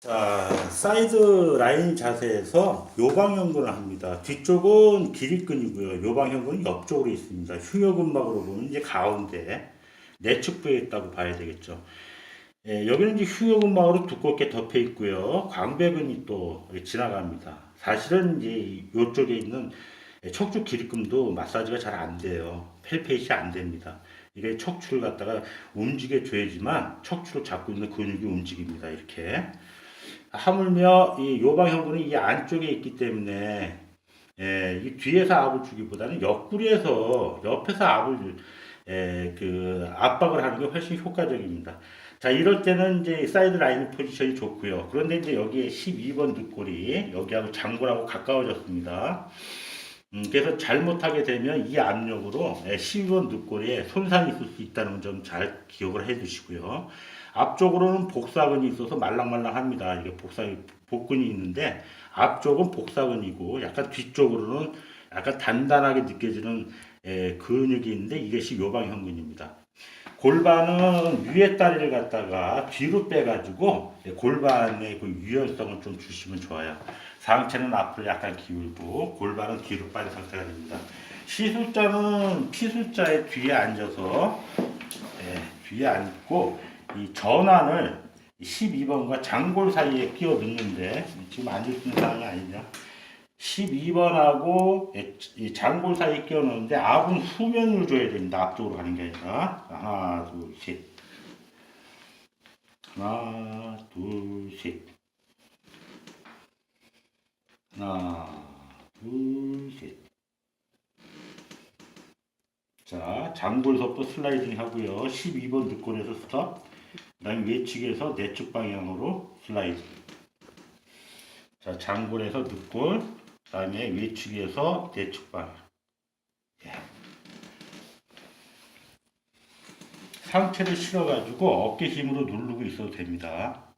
자, 사이드 라인 자세에서 요방형근을 합니다. 뒤쪽은 기립근이고요. 요방형근은 옆쪽으로 있습니다. 흉여근막으로 보면 이제 가운데 내측부에 있다고 봐야 되겠죠. 예, 여기는 이제 흉여근막으로 두껍게 덮여 있고요. 광배근이 또 지나갑니다. 사실은 이제 이쪽에 있는 척추 기립근도 마사지가 잘 안 돼요. 펠페이시 안 됩니다. 이게 척추를 갖다가 움직여 줘야지만 척추를 잡고 있는 근육이 움직입니다. 이렇게. 하물며 이 요방형근이 이 안쪽에 있기 때문에 예, 이 뒤에서 압을 주기보다는 옆구리에서 옆에서 압을 예, 그 압박을 하는 게 훨씬 효과적입니다. 자, 이럴 때는 이제 사이드 라인 포지션이 좋고요. 그런데 이제 여기에 12번 늑골이 여기하고 장골하고 가까워졌습니다. 음, 그래서 잘못하게 되면 이 압력으로 예, 12번 늑골에 손상이 있을 수 있다는 점 잘 기억을 해 두시고요. 앞쪽으로는 복사근이 있어서 말랑말랑합니다. 이게 복사 복근이 있는데 앞쪽은 복사근이고 약간 뒤쪽으로는 약간 단단하게 느껴지는 에, 근육이 있는데 이것이 요방형근입니다. 골반은 위에 다리를 갖다가 뒤로 빼가지고 예, 골반의 그 유연성을 좀 주시면 좋아요. 상체는 앞으로 약간 기울고 골반은 뒤로 빠진 상태가 됩니다. 시술자는 피술자의 뒤에 앉아서 예, 뒤에 앉고 이 전환을 12번과 장골 사이에 끼워 넣는데 지금 앉을 수 있는 상황이 아니죠. 12번하고 이 장골 사이에 끼워 넣는데 압은 후면으로 줘야 됩니다. 앞쪽으로 가는 게 아니라 하나 둘 셋. 하나 둘 셋. 하나 둘 셋. 자, 장골서부터 슬라이딩 하고요. 12번 늑골에서 스톱. 그 다음에 외측에서 내측 방향으로 슬라이딩. 자, 장골에서 늑골. 그 다음에 외측에서 내측 방향. 예. 상체를 실어가지고 어깨 힘으로 누르고 있어도 됩니다.